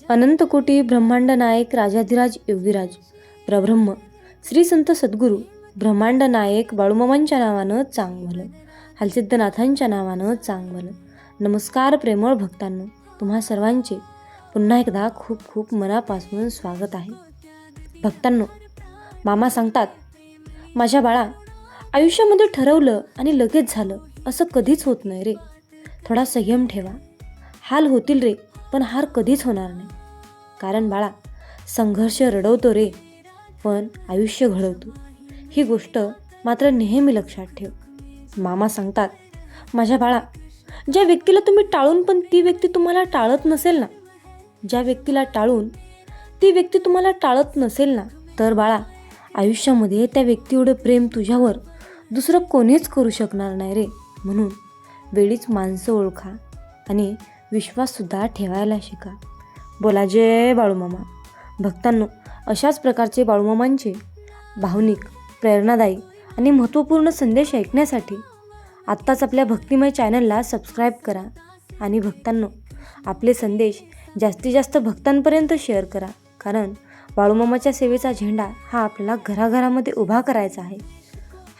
अनंतकोटी ब्रह्मांड नायक राजाधिराज योगीराज प्रब्रह्म श्री संत सद्गुरू ब्रह्मांड नायक बाळूमामांच्या नावानं चांगलं हलसिद्धनाथांच्या नावानं चांगलं नमस्कार प्रेमळ भक्तांनो तुम्हा सर्वांचे पुन्हा एकदा खूप खूप मनापासून स्वागत आहे. भक्तांनो मामा सांगतात माझ्या बाळा आयुष्यामध्ये ठरवलं आणि लगेच झालं असं कधीच होत नाही रे. थोडा संयम ठेवा. हाल होतील रे पण हार कधीच होणार नाही. कारण बाळा संघर्ष रडवतो रे पण आयुष्य घडवतो. ही गोष्ट मात्र नेहमी लक्षात ठेव. मामा सांगतात माझ्या बाळा ज्या व्यक्तीला तुम्ही टाळून पण ती व्यक्ती तुम्हाला टाळत नसेल ना ज्या व्यक्तीला टाळून ती व्यक्ती तुम्हाला टाळत नसेल ना तर बाळा आयुष्यामध्ये त्या व्यक्तीवढं प्रेम तुझ्यावर दुसरं कोणीच करू शकणार नाही रे. म्हणून वेळीच माणसं ओळखा आणि विश्वाससुद्धा ठेवायला शिका. बोला जय बाळूमामा. भक्तांनो अशाच प्रकारचे बाळूमामांचे भावनिक प्रेरणादायी आणि महत्त्वपूर्ण संदेश ऐकण्यासाठी आत्ताच आपल्या भक्तिमय चॅनलला सबस्क्राईब करा आणि भक्तांनो आपले संदेश जास्तीत जास्त भक्तांपर्यंत शेअर करा. कारण बाळूमामाच्या सेवेचा झेंडा हा आपल्याला घराघरामध्ये उभा करायचा आहे.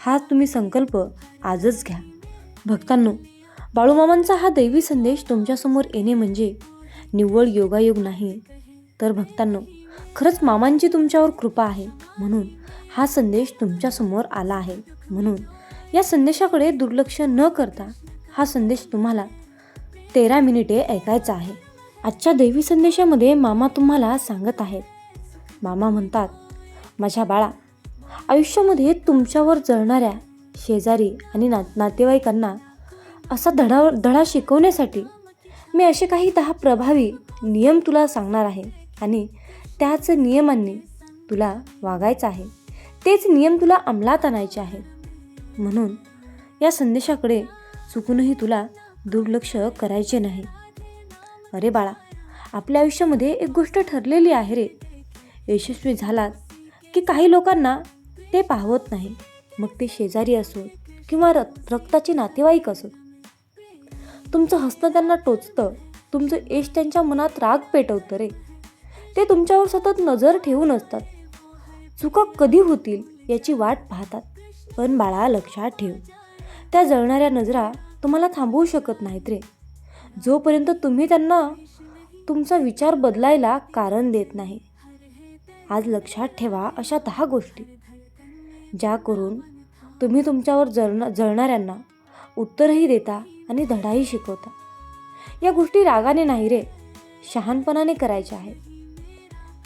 हा तुम्ही संकल्प आजच घ्या. भक्तांनो बाळूमामांचा हा दैवी संदेश तुमच्यासमोर येणे म्हणजे निव्वळ योगायोग नाही. तर भक्तांनो खरंच मामांची तुमच्यावर कृपा आहे म्हणून हा संदेश तुमच्यासमोर आला आहे. म्हणून या संदेशाकडे दुर्लक्ष न करता हा संदेश तुम्हाला तेरा मिनिटे ऐकायचा आहे. आजच्या दैवी संदेशामध्ये मामा तुम्हाला सांगत आहेत. मामा म्हणतात माझ्या बाळा आयुष्यामध्ये तुमच्यावर जळणाऱ्या शेजारी आणि ना नातेवाईकांना असा धडा धडा शिकवण्यासाठी मी असे काही दहा प्रभावी नियम तुला सांगणार आहे आणि त्याच नियमांनी तुला वागायचं आहे. तेच नियम तुला अंमलात आणायचे आहेत म्हणून या संदेशाकडे चुकूनही तुला दुर्लक्ष करायचे नाही. अरे बाळा आपल्या आयुष्यामध्ये एक गोष्ट ठरलेली आहे रे. यशस्वी झालात की काही लोकांना ते पाहवत नाही. मग ते शेजारी असोत किंवा रक्त रक्ताचे नातेवाईक असोत. तुमचं हसणं त्यांना टोचतं. तुमचं यश त्यांच्या मनात राग पेटवतं रे. ते तुमच्यावर सतत नजर ठेवून असतात. चुका कधी होतील याची वाट पाहतात. पण बाळा लक्षात ठेव. त्या जळणाऱ्या नजरा तुम्हाला थांबवू शकत नाहीत रे. जोपर्यंत तुम्ही त्यांना तुमचा विचार बदलायला कारण देत नाही. आज लक्षात ठेवा अशा दहा गोष्टी. ज्या करून तुम्ही तुमच्यावर जळण जळणाऱ्यांना उत्तरही देता आणि धडाही शिकवता. या गोष्टी रागाने नाही रे शहाणपणाने करायच्या आहेत.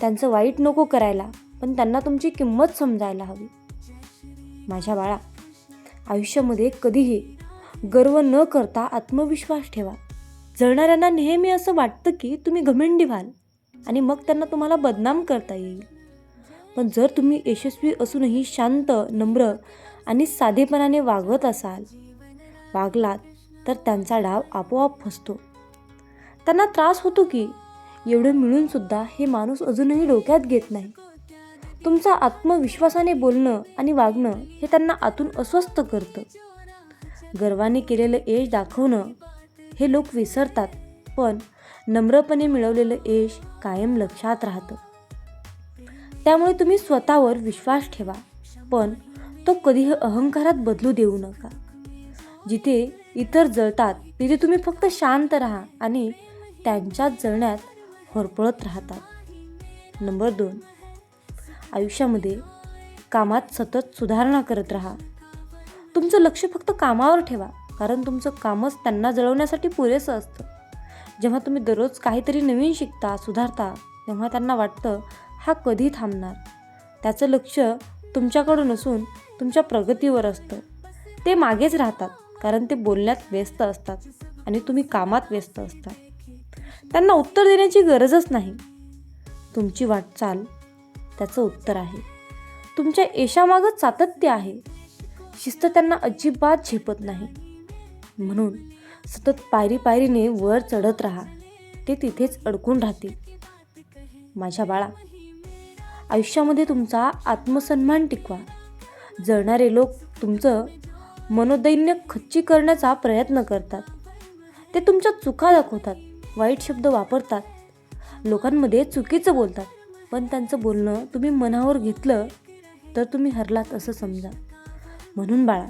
त्यांचं वाईट नको करायला पण त्यांना तुमची किंमत समजायला हवी. माझ्या बाळा आयुष्यामध्ये कधीही गर्व न करता आत्मविश्वास ठेवा. जळणाऱ्यांना नेहमी असं वाटतं की तुम्ही घमेंडी व्हाल आणि मग त्यांना तुम्हाला बदनाम करता येईल. पण जर तुम्ही यशस्वी असूनही शांत नम्र आणि साधेपणाने वागत असाल वागलात तर त्यांचा डाव आपोआप फसतो. त्यांना त्रास होतो की एवढं मिळूनसुद्धा हे माणूस अजूनही डोक्यात घेत नाही. तुमचा आत्मविश्वासाने बोलणं आणि वागणं हे त्यांना आतून अस्वस्थ करतं. गर्वाने केलेलं यश दाखवणं हे लोक विसरतात पण नम्रपणे मिळवलेलं यश कायम लक्षात राहतं. त्यामुळे तुम्ही स्वतःवर विश्वास ठेवा पण तो कधीही अहंकारात बदलू देऊ नका. जिथे इतर जळतात तिथे तुम्ही फक्त शांत राहा आणि त्यांच्याच जळण्यात होरपळत राहतात. नंबर दोन आयुष्यामध्ये कामात सतत सुधारणा करत राहा. तुमचं लक्ष फक्त कामावर ठेवा कारण तुमचं कामच त्यांना जळवण्यासाठी पुरेसं असतं. जेव्हा तुम्ही दररोज काहीतरी नवीन शिकता सुधारता तेव्हा त्यांना वाटतं हा कधी थांबणार? त्याचं लक्ष तुमच्याकडून नसून तुमच्या प्रगतीवर असतं. ते मागेच राहतात. कारण ते बोलण्यात व्यस्त असतात आणि तुम्ही कामात व्यस्त असता. त्यांना उत्तर देण्याची गरजच नाही. तुमची वाटचाल त्याचं उत्तर आहे. तुमच्या यशामागं सातत्य आहे. शिस्त त्यांना अजिबात झेपत नाही. म्हणून सतत पायरी पायरीने वर चढत राहा. ते तिथेच अडकून राहतील. माझ्या बाळा आयुष्यामध्ये तुमचा आत्मसन्मान टिकवा. जळणारे लोक तुमचं मनोदैन्य खच्ची करण्याचा प्रयत्न करतात. ते तुमच्या चुका दाखवतात वाईट शब्द वापरतात. लोकांमध्ये चुकीचं बोलतात. पण त्यांचं बोलणं तुम्ही मनावर घेतलं तर तुम्ही हरलात असं समजा. म्हणून बाळा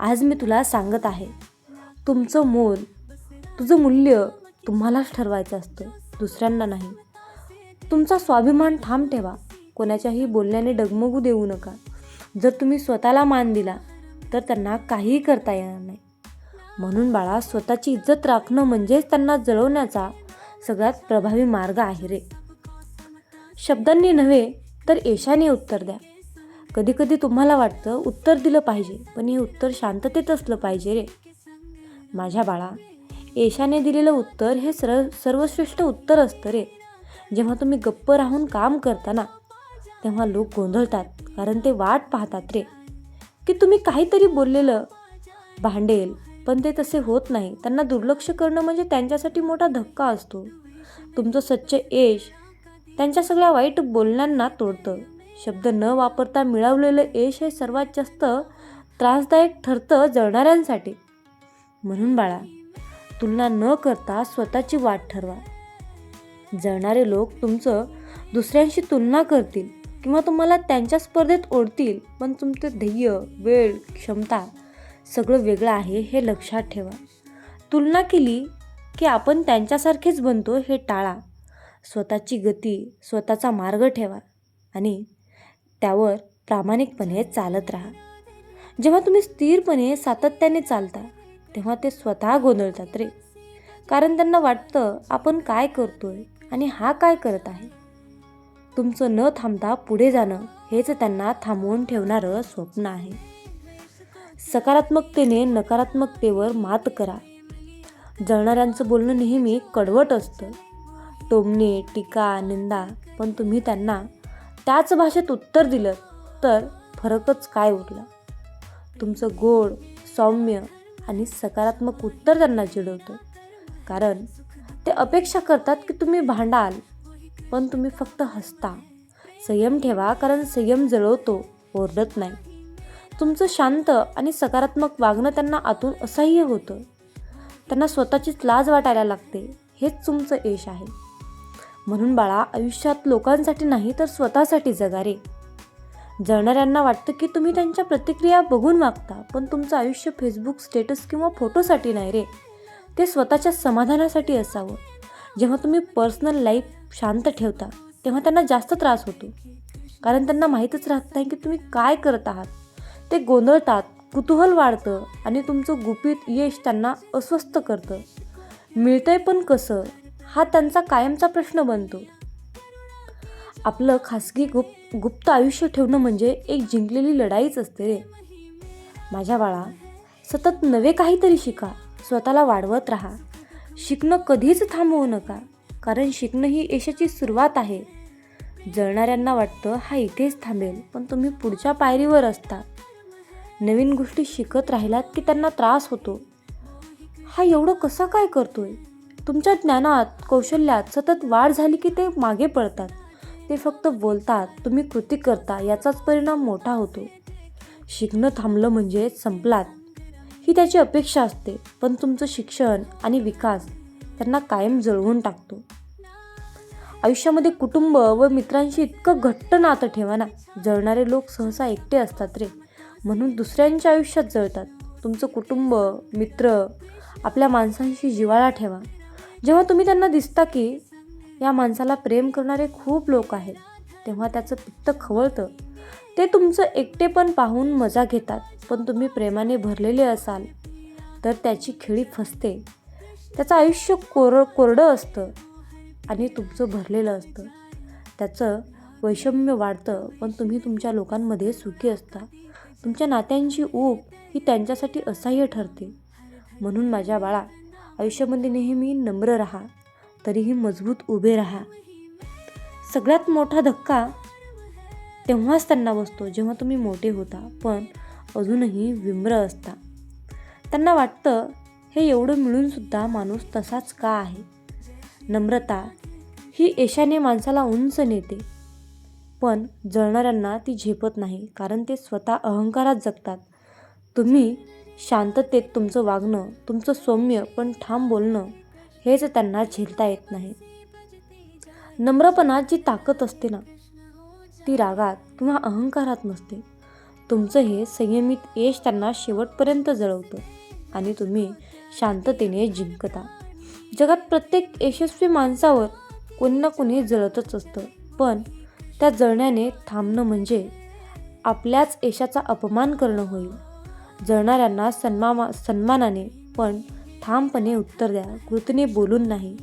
आज मी तुला सांगत आहे तुमचं मोल तुझं मूल्य तुम्हालाच ठरवायचं असतं दुसऱ्यांना नाही. तुमचा स्वाभिमान ठाम ठेवा कोणाच्याही बोलण्याने डगमगू देऊ नका. जर तुम्ही स्वतःला मान दिला तर त्यांना काहीही करता येणार नाही. म्हणून बाळा स्वतःची इज्जत राखणं म्हणजेच त्यांना जळवण्याचा सगळ्यात प्रभावी मार्ग आहे रे. शब्दांनी नव्हे तर यशाने उत्तर द्या. कधीकधी तुम्हाला वाटतं उत्तर दिलं पाहिजे पण हे उत्तर शांततेत असलं पाहिजे रे. माझ्या बाळा यशाने दिलेलं उत्तर हे सर्व सर्वश्रेष्ठ उत्तर असतं रे. जेव्हा तुम्ही गप्प राहून काम करता ना तेव्हा लोक गोंधळतात कारण ते वाट पाहतात रे. की तुम्ही काहीतरी बोललेलं भांडेल पण ते तसे होत नाही. त्यांना दुर्लक्ष करणं म्हणजे त्यांच्यासाठी मोठा धक्का असतो. तुमचं सच्च यश त्यांच्या सगळ्या वाईट बोलण्यांना तोडतं. शब्द न वापरता मिळवलेलं यश हे सर्वात जास्त त्रासदायक ठरतं जळणाऱ्यांसाठी. म्हणून बाळा तुलना न करता स्वतःची वाट ठरवा. जळणारे लोक तुमचं दुसऱ्यांशी तुलना करतील. किंवा तुम्हाला त्यांच्या स्पर्धेत ओढतील पण तुमचं ध्येय वेळ क्षमता सगळं वेगळं आहे हे लक्षात ठेवा. तुलना केली की आपण त्यांच्यासारखेच बनतो हे टाळा. स्वतःची गती स्वतःचा मार्ग ठेवा आणि त्यावर प्रामाणिकपणे चालत राहा. जेव्हा तुम्ही स्थिरपणे सातत्याने चालता तेव्हा ते स्वतः गोंधळतात रे. कारण त्यांना वाटतं आपण काय करतोय आणि हा काय करत आहे? तुमचं न थांबता पुढे जाणं हेच त्यांना थांबवून ठेवणारं स्वप्न आहे. सकारात्मकतेने नकारात्मकतेवर मात करा. जळणाऱ्यांचं बोलणं नेहमी कडवट असतं. टोमणे टीका निंदा पण तुम्ही त्यांना त्याच भाषेत उत्तर दिलं तर फरकच काय उरला? तुमचं गोड सौम्य आणि सकारात्मक उत्तर त्यांना चिडवतं. कारण ते अपेक्षा करतात की तुम्ही भांडाल पण तुम्ही फक्त हसता. संयम ठेवा कारण संयम जळवतो ओरडत नाही. तुमचं शांत आणि सकारात्मक वागणं त्यांना आतून असह्य होतं. त्यांना स्वतःचीच लाज वाटायला लागते. हेच तुमचं यश आहे. म्हणून बाळा आयुष्यात लोकांसाठी नाही तर स्वतःसाठी जगा रे. जळणाऱ्यांना वाटतं की तुम्ही त्यांच्या प्रतिक्रिया बघून वागता पण तुमचं आयुष्य फेसबुक स्टेटस किंवा फोटोसाठी नाही रे. ते स्वतःच्या समाधानासाठी असावं. जेव्हा तुम्ही पर्सनल लाईफ शांत ठेवता तेव्हा त्यांना जास्त त्रास होतो. कारण त्यांना माहीतच राहत नाही की तुम्ही काय करत आहात. ते गोंधळतात कुतूहल वाढतं आणि तुमचं गुपित यश त्यांना अस्वस्थ करतं. मिळतंय पण कसं? हा त्यांचा कायमचा प्रश्न बनतो. आपलं खासगी गुप गुप्त आयुष्य ठेवणं म्हणजे एक जिंकलेली लढाईच असते रे. माझ्या बाळा सतत नवे काहीतरी शिका स्वतःला वाढवत राहा. शिकणं कधीच थांबवू नका. कारण शिकणं ही यशाची सुरुवात आहे. जळणाऱ्यांना वाटतं हा इथेच थांबेल पण तुम्ही पुढच्या पायरीवर असता. नवीन गोष्टी शिकत राहिलात की त्यांना त्रास होतो. हा एवढं कसा काय करतोय? तुमच्या ज्ञानात कौशल्यात सतत वाढ झाली की ते मागे पडतात ते फक्त बोलतात तुम्ही कृती करता याचाच परिणाम मोठा होतो. शिकणं थांबलं म्हणजे संपलात. ही त्याची अपेक्षा असते पण तुमचं शिक्षण आणि विकास त्यांना कायम जळवून टाकतो. आयुष्यामध्ये कुटुंब व मित्रांशी इतकं घट्ट नातं ठेवा ना. जळणारे लोक सहसा एकटे असतात रे. म्हणून दुसऱ्यांच्या आयुष्यात जळतात. तुमचं कुटुंब मित्र आपल्या माणसांशी जिवाळा ठेवा. जेव्हा तुम्ही त्यांना दिसता की या माणसाला प्रेम करणारे खूप लोक आहेत तेव्हा त्याचं पित्त खवळतं. ते तुमचं एकटेपण पाहून मजा घेतात. पण तुम्ही प्रेमाने भरलेले असाल तर त्याची खिळी फसते. त्याचं आयुष्य कोर कोरडं असतं. आणि तुमचं भरलेलं असतं. त्याचं वैषम्य वाढतं पण तुम्ही तुमच्या लोकांमध्ये सुखी असता. तुमच्या नात्यांची ऊब ही त्यांच्यासाठी असह्य ठरते. म्हणून माझ्या बाळा आयुष्यामध्ये नेहमी नम्र राहा तरीही मजबूत उभे राहा. सगळ्यात मोठा धक्का तेव्हाच त्यांना बसतो जेव्हा तुम्ही मोठे होता पण अजूनही विम्र असता. त्यांना वाटतं हे एवढं मिळूनसुद्धा माणूस तसाच का आहे? नम्रता ही यशाने माणसाला उंच नेते. पण जळणाऱ्यांना ती झेपत नाही कारण ते स्वतः अहंकारात जगतात. तुम्ही शांततेत तुमचं वागणं तुमचं सौम्य पण ठाम बोलणं हेच त्यांना झेलता येत नाही. नम्रपणात जी ताकद असते ना. ती रागात किंवा अहंकारात नसते. तुमचं हे संयमित यश त्यांना शेवटपर्यंत जळवतं आणि तुम्ही शांततेने जिंकता. जगात प्रत्येक यशस्वी माणसावर कोणी ना कोणी जळतच असतं. पण त्या जळण्याने थांबणं म्हणजे आपल्याच यशाचा अपमान करणं होईल जळणाऱ्यांना सन्मा सन्मानाने पण ठामपणे उत्तर द्या कृतीने बोलून नाही.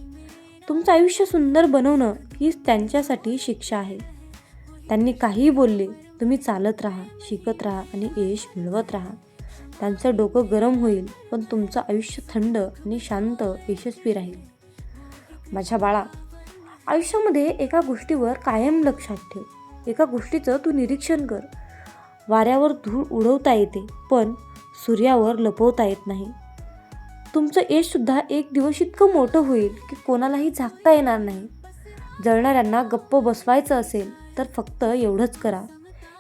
तुमचं आयुष्य सुंदर बनवणं हीच त्यांच्यासाठी शिक्षा आहे. त्यांनी काहीही बोलले तुम्ही चालत राहा शिकत राहा आणि यश मिळवत राहा. त्यांचं डोकं गरम होईल पण तुमचं आयुष्य थंड आणि शांत यशस्वी राहील. माझ्या बाळा आयुष्यामध्ये एका गोष्टीवर कायम लक्षात ठेव. एका गोष्टीचं तू निरीक्षण कर. वाऱ्यावर धूळ उडवता येते पण सूर्यावर लपवता येत नाही. तुमचं यशसुद्धा एक दिवस इतकं मोठं होईल की कोणालाही झाकता येणार नाही. जळणाऱ्यांना गप्प बसवायचं असेल तर फक्त एवढंच करा.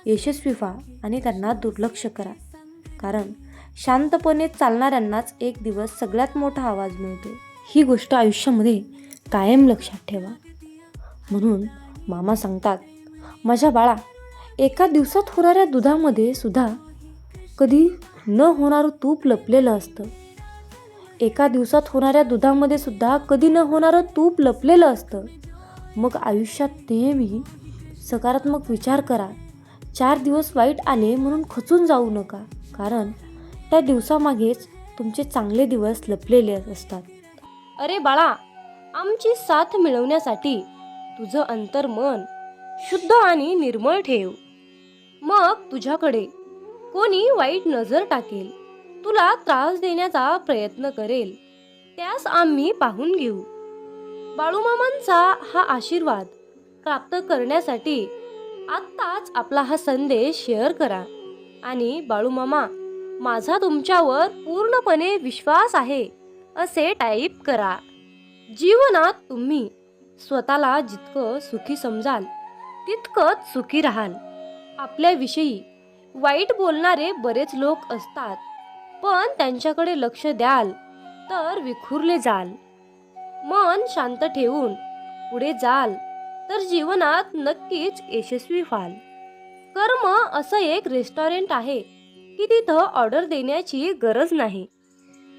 यशस्वी व्हा आणि त्यांना दुर्लक्ष करा. कारण शांतपणे चालणाऱ्यांनाच एक दिवस सगळ्यात मोठा आवाज मिळतो. ही गोष्ट आयुष्यामध्ये कायम लक्षात ठेवा. म्हणून मामा सांगतात माझ्या बाळा एका दिवसात होणाऱ्या दुधामध्ये सुद्धा कधी न होणारं तूप लपलेलं असतं. एका दिवसात होणाऱ्या दुधामध्ये सुद्धा कधी न होणारं तूप लपलेलं असतं. मग आयुष्यात नेहमी सकारात्मक विचार करा. चार दिवस वाईट आले म्हणून खचून जाऊ नका कारण त्या दिवसामागेच तुमचे चांगले दिवस लपलेले असतात. अरे बाळा आमची साथ मिळवण्यासाठी तुझं अंतर्मन शुद्ध आणि निर्मळ ठेव. मग तुझ्याकडे कोणी वाईट नजर टाकेल तुला त्रास देण्याचा प्रयत्न करेल त्यास आम्ही पाहून घेऊ. बाळूमामांचा हा आशीर्वाद प्राप्त करण्यासाठी आत्ताच आपला हा संदेश शेअर करा आणि बाळूमामा माझा तुमच्यावर पूर्णपणे विश्वास आहे असे टाईप करा. जीवनात तुम्ही स्वतःला जितकं सुखी समजाल तितकंच सुखी राहाल. आपल्याविषयी वाईट बोलणारे बरेच लोक असतात पण त्यांच्याकडे लक्ष द्याल तर विखुरले जाल. मन शांत ठेवून पुढे जाल तर जीवनात नक्कीच यशस्वी व्हाल. कर्म असं एक रेस्टॉरंट आहे की तिथं ऑर्डर देण्याची गरज नाही.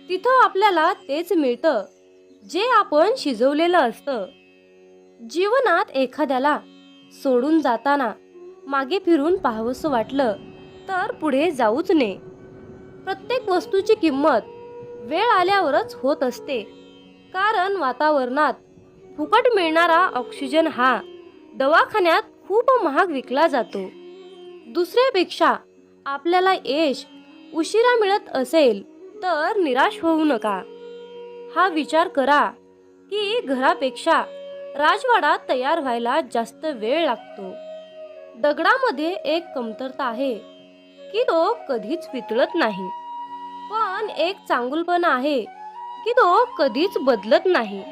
तिथं आपल्याला तेच मिळतं जे आपण शिजवलेलं असतं. जीवनात एखाद्याला सोडून जाताना मागे फिरून पाहावंसं वाटलं तर पुढे जाऊच नये. प्रत्येक वस्तूची किंमत वेळ आल्यावरच होत असते. कारण वातावरणात फुकट मिळणारा ऑक्सिजन हा दवाखान्यात खूप महाग विकला जातो. दुसऱ्यापेक्षा आपल्याला यश उशिरा मिळत असेल तर निराश होऊ नका. हा विचार करा की घरापेक्षा राजवाडा तयार व्हायला जास्त वेळ लागतो. दगडामध्ये एक कमतरता आहे की तो कधीच वितळत नाही. पण एक चांगुलपण आहे की तो कधीच बदलत नाही.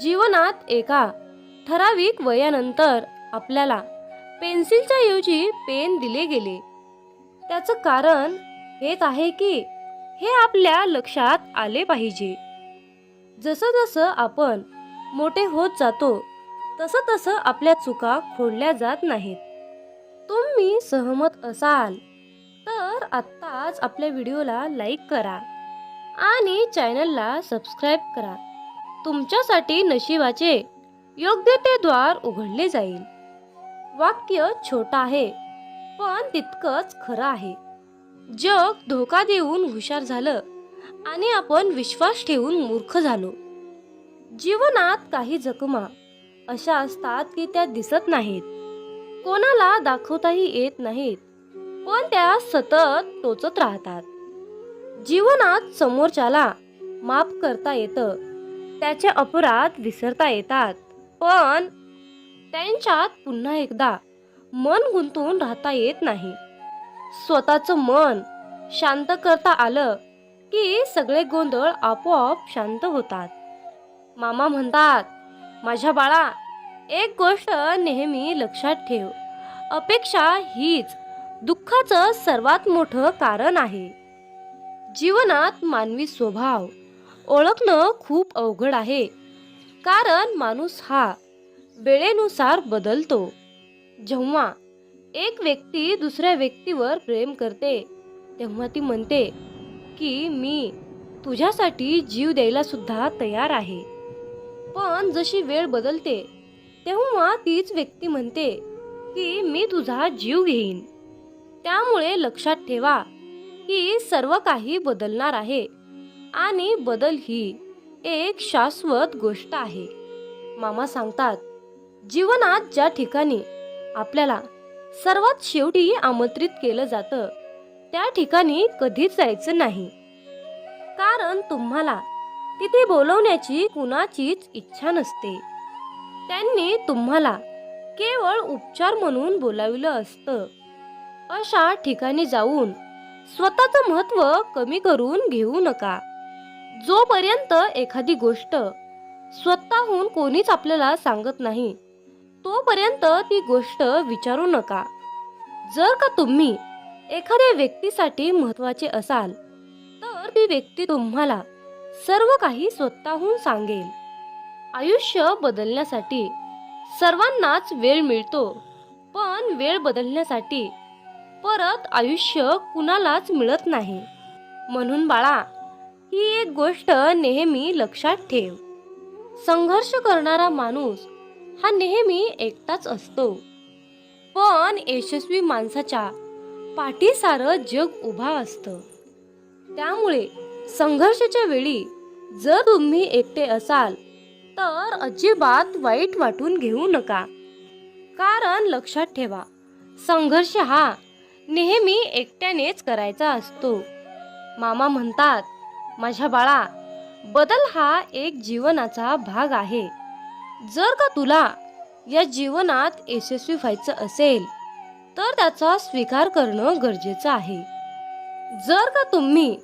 जीवनात एका ठराविक वयानंतर आपल्याला पेन्सिलच्या ऐवजी पेन दिले गेले. त्याचं कारण हेच आहे की हे आपल्या लक्षात आले पाहिजे. जसं जसं आपण मोठे होत जातो. तसं तसं आपल्या चुका खोडल्या जात नाहीत. तुम्ही सहमत असाल तर आत्ताच आपल्या व्हिडिओला लाईक करा आणि चॅनलला सबस्क्राईब करा. तुमच्यासाठी नशिबाचे योग्य ते द्वार उघडले जाईल. वाक्य छोटं आहे पण तितकंच खरं आहे. जग धोका देऊन हुशार झालं आणि आपण विश्वास ठेवून मूर्ख झालो. जीवनात काही जखमा अशा असतात की त्या दिसत नाहीत. कोणाला दाखवताही येत नाहीत. पण त्या सतत टोचत राहतात. जीवनात समोरच्याला माफ करता येतं. त्याचे अपराध विसरता येतात. पण त्यांच्यात पुन्हा एकदा मन गुंतवून राहता येत नाही. स्वतःचं मन शांत करता आलं की सगळे गोंधळ आपोआप शांत होतात. मामा म्हणतात माझ्या बाळा एक गोष्ट नेहमी लक्षात ठेव. अपेक्षा हीच दुःखाचं सर्वात मोठं कारण आहे. जीवनात मानवी स्वभाव ओळखणं खूप अवघड आहे. कारण माणूस हा वेळेनुसार बदलतो. जेव्हा एक व्यक्ती दुसऱ्या व्यक्तीवर प्रेम करते तेव्हा ती म्हणते की मी तुझ्यासाठी जीव द्यायला सुद्धा तयार आहे. पण जशी वेळ बदलते तेव्हा तीच व्यक्ती म्हणते की मी तुझा जीव घेईन. त्यामुळे लक्षात ठेवा की सर्व काही बदलणार आहे आणि बदल ही एक शाश्वत गोष्ट आहे. मामा सांगतात जीवनात ज्या ठिकाणी आपल्याला सर्वात शेवटी आमंत्रित केलं जातं त्या ठिकाणी कधीच जायचं नाही. कारण तुम्हाला तिथे बोलवण्याची कुणाचीच इच्छा नसते. त्यांनी तुम्हाला केवळ उपचार म्हणून बोलाविलं असतं. अशा ठिकाणी जाऊन स्वतःचं महत्त्व कमी करून घेऊ नका. जोपर्यंत एखादी गोष्ट स्वतःहून कोणीच आपल्याला सांगत नाही तोपर्यंत ती गोष्ट विचारू नका. जर का तुम्ही एखाद्या व्यक्तीसाठी महत्त्वाचे असाल तर ती व्यक्ती तुम्हाला सर्व काही स्वतःहून सांगेल. आयुष्य बदलण्यासाठी सर्वांनाच वेळ मिळतो पण वेळ बदलण्यासाठी परत आयुष्य कुणालाच मिळत नाही. म्हणून बाळा ही एक गोष्ट नेहमी लक्षात ठेव. संघर्ष करणारा माणूस हा नेहमी एकटाच असतो. पण यशस्वी माणसाच्या पाठीसारं जग उभा असतं. त्यामुळे संघर्षाच्या वेळी जर तुम्ही एकटे असाल तर अजिबात वाईट वाटून घेऊ नका. कारण लक्षात ठेवा संघर्ष हा नेहमी एकट्यानेच करायचा असतो. मामा म्हणतात माझ्या बाळा बदल हा एक जीवनाचा भाग आहे. जर का तुला या जीवनात यशस्वी व्हायचं असेल तर त्याचा स्वीकार करणं गरजेचं आहे. जर का तुम्ही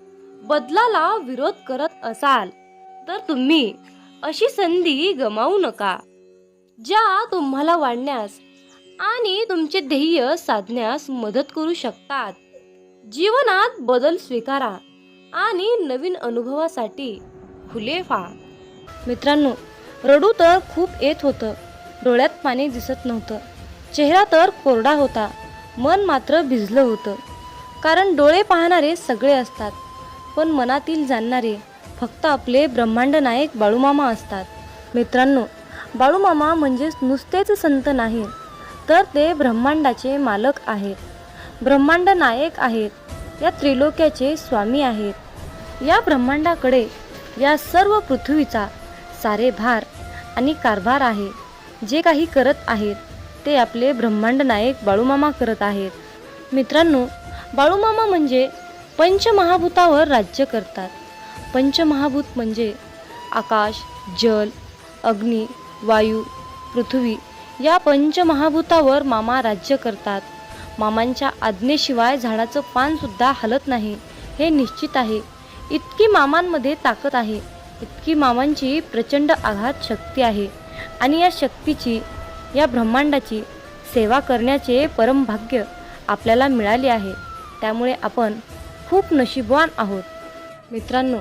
बदलाला विरोध करत असाल तर तुम्ही अशी संधी गमावू नका ज्या तुम्हाला वाढण्यास आणि तुमचे ध्येय साधण्यास मदत करू शकतात. जीवनात बदल स्वीकारा आणि नवीन अनुभवासाठी खुले व्हा. मित्रांनो रडू तर खूप येत होतं डोळ्यात पाणी दिसत नव्हतं चेहरा तर कोरडा होता मन मात्र भिजलं होतं कारण डोळे पाहणारे सगळे असतात. पण मनातील जाणणारे फक्त आपले ब्रह्मांड नायक बाळूमामा असतात. मित्रांनो बाळूमामा म्हणजेच नुसतेच संत नाही तर ते ब्रह्मांडाचे मालक आहेत. ब्रह्मांड नायक आहेत या त्रिलोक्याचे स्वामी आहेत. या ब्रह्मांडाकडे या सर्व पृथ्वीचा सारे भार आणि कारभार आहे. जे काही करत आहेत ते आपले ब्रह्मांड नायक बाळूमामा करत आहेत. मित्रांनो बाळूमामा म्हणजे पंचमहाभूतावर राज्य करतात. पंचमहाभूत म्हणजे आकाश जल अग्नी वायू पृथ्वी या पंचमहाभूतावर मामा राज्य करतात. मामांच्या आज्ञेशिवाय झाडाचं पानसुद्धा हलत नाही हे निश्चित आहे. इतकी मामांमध्ये ताकद आहे. इतकी मामांची प्रचंड आघात शक्ती आहे. आणि या शक्तीची या ब्रह्मांडाची सेवा करण्याचे परमभाग्य आपल्याला मिळाले आहे. त्यामुळे आपण खूप नशीबवान आहोत. मित्रांनो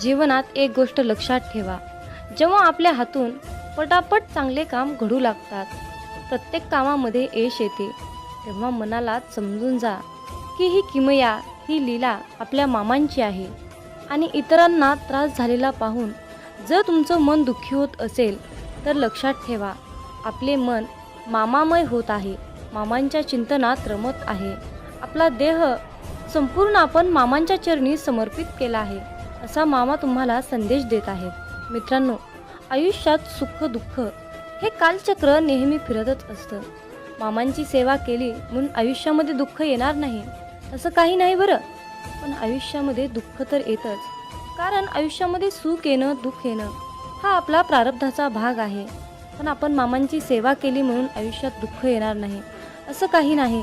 जीवनात एक गोष्ट लक्षात ठेवा. जेव्हा आपल्या हातून पटापट चांगले काम घडू लागतात प्रत्येक कामामध्ये यश येते. तेव्हा मनाला समजून जा की ही किमया ही लीला आपल्या मामांची आहे आणि इतरांना त्रास झालेला पाहून जर तुमचं मन दुःखी होत असेल तर लक्षात ठेवा आपले मन मामामय होत आहे. मामांच्या चिंतनात रमत आहे. आपला देह संपूर्ण आपण मामांच्या चरणी समर्पित केला आहे असा मामा तुम्हाला संदेश देत आहेत मित्रांनो आयुष्यात सुख दुःख हे कालचक्र नेहमी फिरतच असतं. मामांची सेवा केली म्हणून आयुष्यामध्ये दुःख येणार नाही असं काही नाही बरं. पण आयुष्यामध्ये दुःख तर येतच कारण आयुष्यामध्ये सुख येणं दुःख येणं हा आपला प्रारब्धाचा भाग आहे. पण आपण मामांची सेवा केली म्हणून आयुष्यात दुःख येणार नाही असं काही नाही.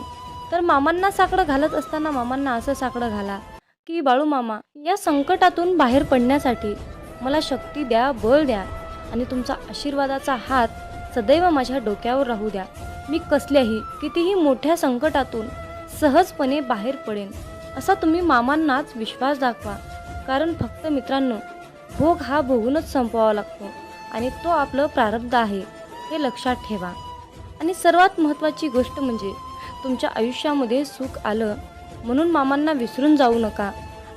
तर मामांना साकडं घालत असताना मामांना असं साकडं घाला की बाळू मामा या संकटातून बाहेर पडण्यासाठी मला शक्ती द्या बळ द्या आणि तुमचा आशीर्वादाचा हात सदैव माझ्या डोक्यावर राहू द्या. मी कसल्याही कितीही मोठ्या संकटातून सहजपणे बाहेर पडेन असा तुम्ही मामांनाच विश्वास दाखवा. कारण फक्त मित्रांनो भोग हा भोगूनच संपवावा लागतो आणि तो आपलं प्रारब्ध आहे हे लक्षात ठेवा. आणि सर्वात महत्त्वाची गोष्ट म्हणजे तुमच्या आयुष्यामध्ये सुख आलं म्हणून मामांना विसरून जाऊ नका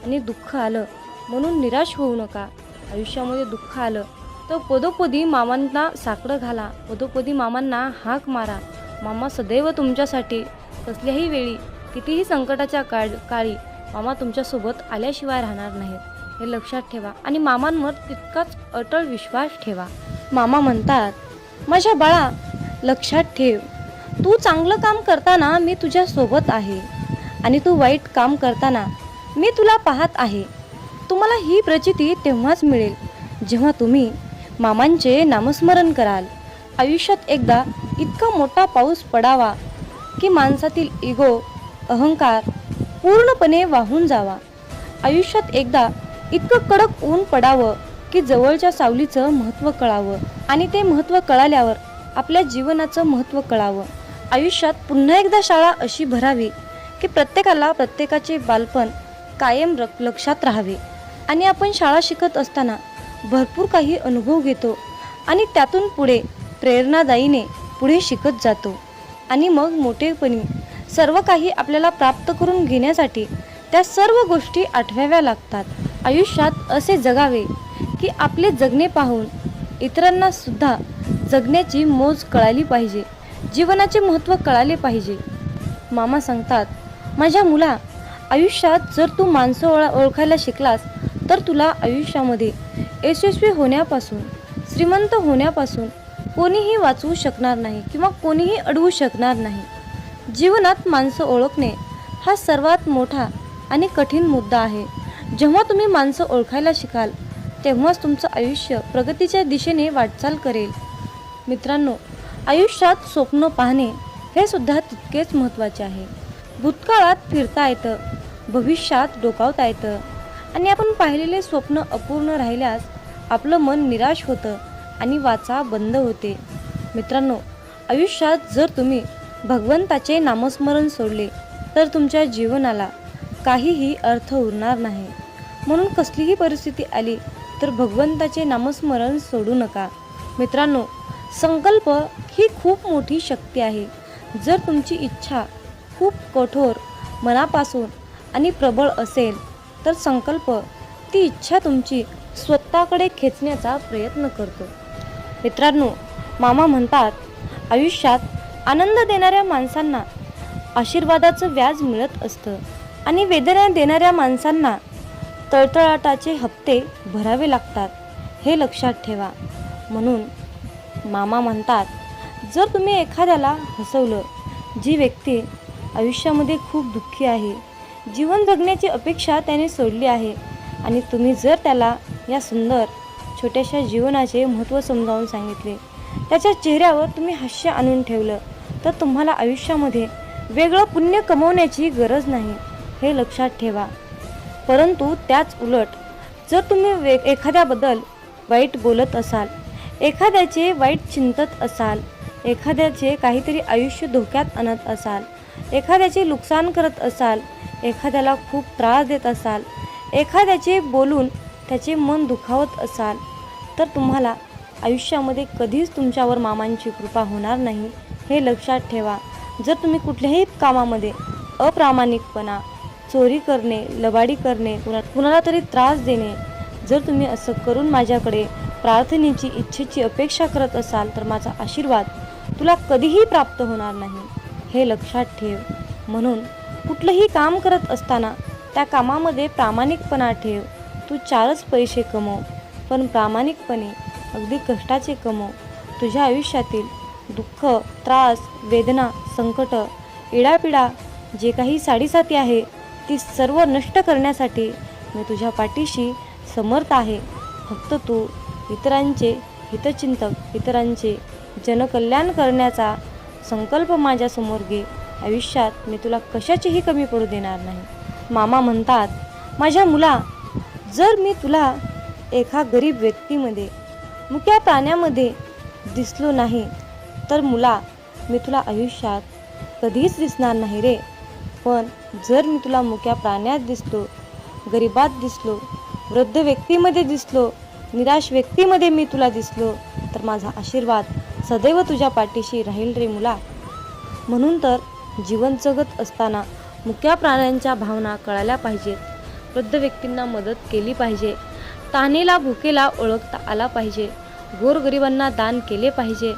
आणि दुःख आलं म्हणून निराश होऊ नका. आयुष्यामध्ये दुःख आलं तर पदोपदी मामांना साकडं घाला. पदोपदी मामांना हाक मारा. मामा सदैव तुमच्यासाठी. कसल्याही वेळी कितीही संकटाच्या काळ काळी मामा तुमच्यासोबत आल्याशिवाय राहणार नाहीत. हे लक्षात ठेवा आणि मामांवर तितकाच अटळ विश्वास ठेवा. मामा म्हणतात माझ्या बाळा लक्षात ठेव. तू चांगलं काम करताना मी तुझ्या सोबत आहे आणि तू वाईट काम करताना मी तुला पाहत आहे. तुम्हाला ही प्रचिती तेव्हाच मिळेल जेव्हा तुम्ही मामांचे नामस्मरण कराल. आयुष्यात एकदा इतका मोठा पाऊस पडावा की माणसातील इगो अहंकार पूर्णपणे वाहून जावा. आयुष्यात एकदा इतकं कडक ऊन पडावं की जवळच्या सावलीचं महत्त्व कळावं आणि ते महत्त्व कळाल्यावर आपल्या जीवनाचं महत्त्व कळावं. आयुष्यात पुन्हा एकदा शाळा अशी भरावी की प्रत्येकाला प्रत्येकाचे बालपण कायम र लक्षात राहावे. आणि आपण शाळा शिकत असताना भरपूर काही अनुभव घेतो आणि त्यातून पुढे प्रेरणादायीने पुढे शिकत जातो. आणि मग मोठेपणी सर्व काही आपल्याला प्राप्त करून घेण्यासाठी त्या सर्व गोष्टी आठवाव्या लागतात. आयुष्यात असे जगावे की आपले जगणे पाहून इतरांनासुद्धा जगण्याची मोज कळाली पाहिजे. जीवनाचे महत्त्व कळाले पाहिजे. मामा सांगतात माझ्या मुला आयुष्यात जर तू माणसं ओळा ओळखायला शिकलास तर तुला आयुष्यामध्ये यशस्वी होण्यापासून श्रीमंत होण्यापासून कोणीही वाचवू शकणार नाही किंवा कोणीही अडवू शकणार नाही. जीवनात माणसं ओळखणे हा सर्वात मोठा आणि कठीण मुद्दा आहे. जेव्हा तुम्ही माणसं ओळखायला शिकाल तेव्हाच तुमचं आयुष्य प्रगतीच्या दिशेने वाटचाल करेल. मित्रांनो आयुष्यात स्वप्न पाहणे हे सुद्धा तितकेच महत्त्वाचे आहे. भूतकाळात फिरता येतं भविष्यात डोकावता येतं आणि आपण पाहिलेले स्वप्न अपूर्ण राहिल्यास आपलं मन निराश होतं आणि वाचा बंद होते. मित्रांनो आयुष्यात जर तुम्ही भगवंताचे नामस्मरण सोडले तर तुमच्या जीवनाला काहीही अर्थ उरणार नाही. म्हणून कसलीही परिस्थिती आली तर भगवंताचे नामस्मरण सोडू नका. मित्रांनो संकल्प ही खूप मोठी शक्ती आहे. जर तुमची इच्छा खूप कठोर मनापासून आणि प्रबळ असेल तर संकल्प ती इच्छा तुमची स्वतःकडे खेचण्याचा प्रयत्न करतो. मित्रांनो मामा म्हणतात आयुष्यात आनंद देणाऱ्या माणसांना आशीर्वादाचं व्याज मिळत असतं आणि वेदना देणाऱ्या माणसांना तळतळाटाचे हप्ते भरावे लागतात. हे लक्षात ठेवा. म्हणून मामा म्हणतात जर तुम्ही एखाद्याला हसवलं जी व्यक्ती आयुष्यामध्ये खूप दुःखी आहे जीवन जगण्याची अपेक्षा त्याने सोडली आहे आणि तुम्ही जर त्याला या सुंदर छोट्याशा जीवनाचे महत्त्व समजावून सांगितले त्याच्या चेहऱ्यावर तुम्ही हास्य आणून ठेवलं तर तुम्हाला आयुष्यामध्ये वेगळं पुण्य कमवण्याची गरज नाही हे लक्षात ठेवा. परंतु त्याच उलट जर तुम्ही वे एखाद्याबद्दल वाईट बोलत असाल एखाद्याचे वाईट चिंतत असाल एखाद्याचे काहीतरी आयुष्य धोक्यात आणत असाल एखाद्याचे नुकसान करत असाल एखाद्याला खूप त्रास देत असाल एखाद्याचे बोलून त्याचे मन दुखावत असाल तर तुम्हाला आयुष्यामध्ये कधीच तुमच्यावर मामांची कृपा होणार नाही. हे लक्षात ठेवा. जर तुम्ही कुठल्याही कामामध्ये अप्रामाणिकपणा चोरी करणे लबाडी करणे कुणा कुणाला तरी त्रास देणे जर तुम्ही असं करून माझ्याकडे प्रार्थनेची इच्छेची अपेक्षा करत असाल तर माझा आशीर्वाद तुला कधीही प्राप्त होणार नाही. हे लक्षात ठेव. म्हणून कुठलंही काम करत असताना त्या कामामध्ये प्रामाणिकपणा ठेव. तू चारच पैसे कमव पण प्रामाणिकपणे अगदी कष्टाचे कमव. तुझ्या आयुष्यातील दुःख त्रास वेदना संकट इडापिडा जे काही साडेसाती आहे ती सर्व नष्ट करण्यासाठी मी तुझ्या पाठीशी समर्थ आहे. फक्त तू इतरांचे हितचिंतक इतरांचे जनकल्याण करण्याचा संकल्प माझ्यासमोर घे. आयुष्यात मी तुला कशाचीही कमी पडू देणार नाही. मामा म्हणतात माझ्या मुला जर मी तुला एका गरीब व्यक्तीमध्ये मुक्या प्राण्यामध्ये दिसलो नाही तर मुला मी तुला आयुष्यात कधीच दिसणार नाही रे. पण जर मी तुला मुक्या प्राण्यात दिसलो गरिबात दिसलो वृद्ध व्यक्तीमध्ये दिसलो निराश व्यक्तीमध्ये मी तुला दिसलो तर माझा आशीर्वाद सदैव तुझ्या पाठीशी राहील रे मुला. म्हणून तर जीवन जगत असताना मुक्या प्राण्यांच्या भावना कळायला पाहिजेत. वृद्ध व्यक्तींना मदत केली पाहिजे. तानेला भुकेला ओळखता आला पाहिजे. गोरगरिबांना दान केले पाहिजे.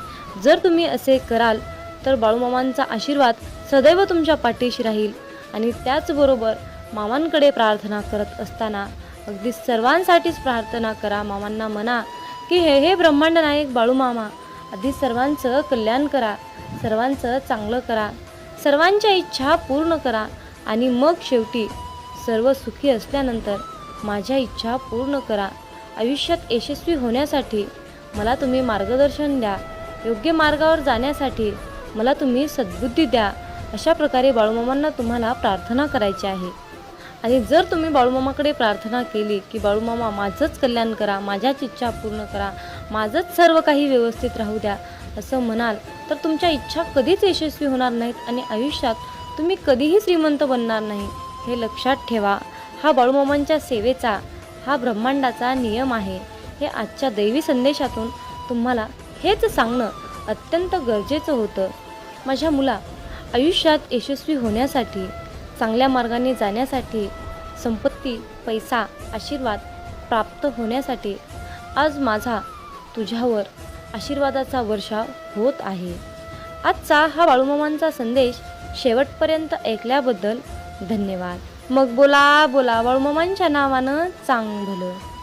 जर तुम्ही असे कराल तर बाळूमामांचा आशीर्वाद सदैव तुमच्या पाठीशी राहील. आणि त्याचबरोबर मामांकडे प्रार्थना करत असताना अगदी सर्वांसाठीच प्रार्थना करा मामांना म्हणा की हे हे ब्रह्मांड नायक बाळूमामा आधी सर्वांचं कल्याण करा सर्वांचं चांगलं करा सर्वांच्या इच्छा पूर्ण करा आणि मग शेवटी सर्व सुखी असल्यानंतर माझ्या इच्छा पूर्ण करा. आयुष्यात यशस्वी होण्यासाठी मला तुम्ही मार्गदर्शन द्या योग्य मार्गावर जाण्यासाठी मला तुम्ही सद्बुद्धी द्या. अशा प्रकारे बाळूमामांना तुम्हाला प्रार्थना करायची आहे. आणि जर तुम्ही बाळूमामाकडे प्रार्थना केली की बाळूमामा माझंच कल्याण करा माझ्याच इच्छा पूर्ण करा माझंच सर्व काही व्यवस्थित राहू द्या असं म्हणाल तर तुमच्या इच्छा कधीच यशस्वी होणार नाहीत आणि आयुष्यात तुम्ही कधीही श्रीमंत बनणार नाही. हे लक्षात ठेवा हा बाळूमामांच्या सेवेचा हा ब्रह्मांडाचा नियम आहे. हे आजच्या दैवी संदेशातून तुम्हाला हेच सांगणं अत्यंत गरजेचं होतं. माझ्या मुला आयुष्यात यशस्वी होण्यासाठी चांगल्या मार्गाने जाण्यासाठी संपत्ती पैसा आशीर्वाद प्राप्त होण्यासाठी आज माझा तुझ्यावर आशीर्वादाचा वर्षाव होत आहे. आजचा हा बाळूमामांचा संदेश शेवटपर्यंत ऐकल्याबद्दल धन्यवाद. मग बोला बोला बाळूमामांच्या नावानं चांग भलं